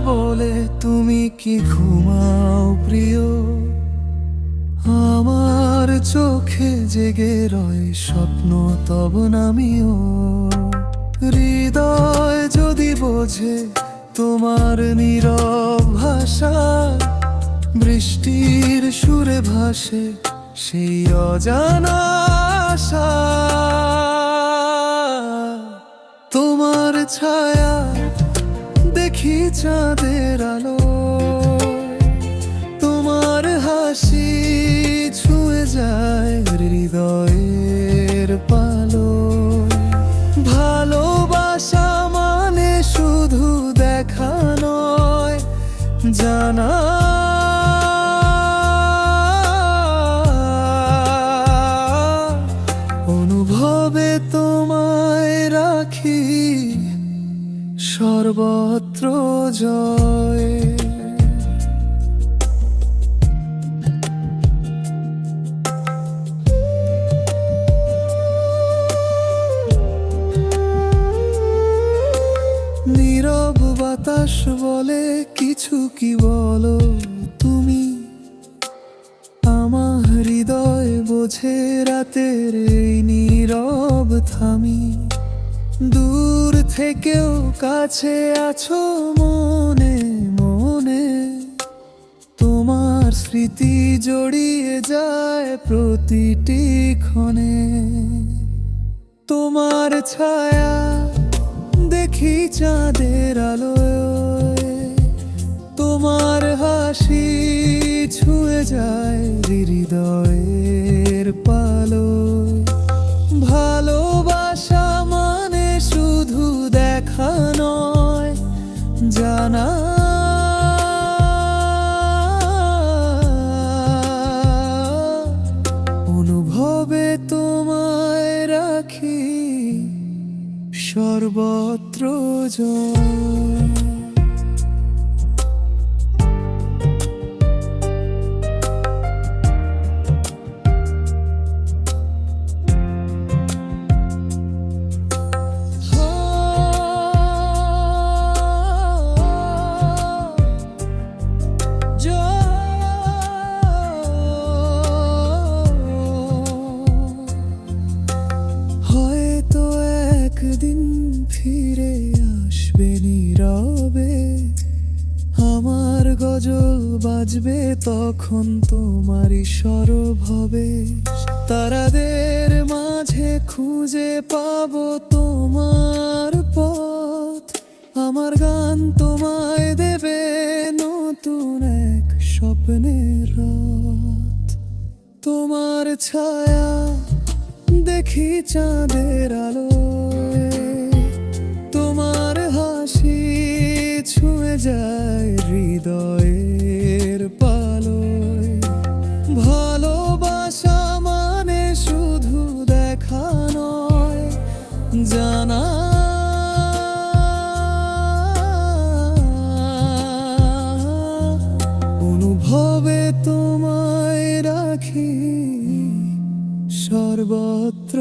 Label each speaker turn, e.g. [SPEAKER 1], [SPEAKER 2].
[SPEAKER 1] বলে, তুমি কি ঘুমাও প্রিয়? আমার চোখে জেগে রয় স্বপ্ন, তব নামিও। হৃদয় যদি বোঝে তোমার নীরব ভাষা, বৃষ্টির সুরে ভাসে সেই অজানা আশা। তোমার ছায়া দেখি চাঁদের আলো। তোমার হাসি ছুঁয়ে যায় হৃদয়ের সর্বত্র জয়। নীরব বাতাস বলে কিছু কি বলো তুমি? আমার হৃদয় বোঝে রাতের এই নীরব থামি। দূর থেকেও কাছে আছো মনে মনে। তোমার স্মৃতি জড়িয়ে যায় প্রতিটি ক্ষণে। তোমার ছায়া দেখি চাঁদের আলোয়। তোমার হাসি ছুঁয়ে যায় হৃদয়ের পালো জানা অনুভবে তোমায় রাখি সর্বত্র জয়। গজল বাজবে তখন তোমারই সরব হবে তারাদের মাঝে খুঁজে পাবো তোমার পথ। আমার গান তোমায় দেবে নতুন এক স্বপ্নের তোমার ছায়া দেখি চাঁদের আলো। জানা। অনুভবে তোমায় রাখি সর্বত্র